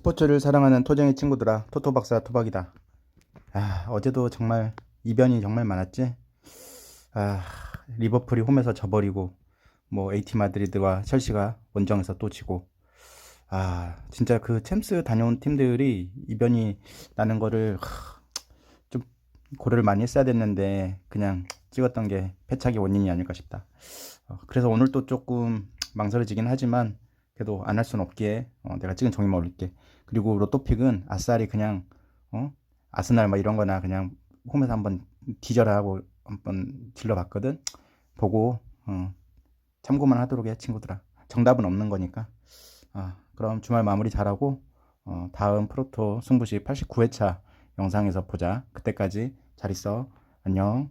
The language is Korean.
스포츠를 사랑하는 토쟁이 친구들아 토토 박사 토박이다. 아 어제도 정말 이변이 정말 많았지? 아 리버풀이 홈에서 져버리고 뭐 AT 마드리드와 첼시가 원정에서 또 지고. 아 진짜 그 챔스 다녀온 팀들이 이변이 나는 거를 하, 좀 고려를 많이 했어야 됐는데 그냥 찍었던 게 패착의 원인이 아닐까 싶다. 어, 그래서 오늘 또 조금 망설여지긴 하지만 그래도 안 할 수는 없기에 어, 내가 찍은 종이만 올릴게. 그리고 로또픽은 아싸리 그냥 어 아스날 막 이런 거나 그냥 홈에서 한번 뒤져라 하고 한번 질러봤거든. 보고 어, 참고만 하도록 해 친구들아. 정답은 없는 거니까. 아, 그럼 주말 마무리 잘하고 어, 다음 프로토 승부시 89회차 영상에서 보자. 그때까지 잘 있어. 안녕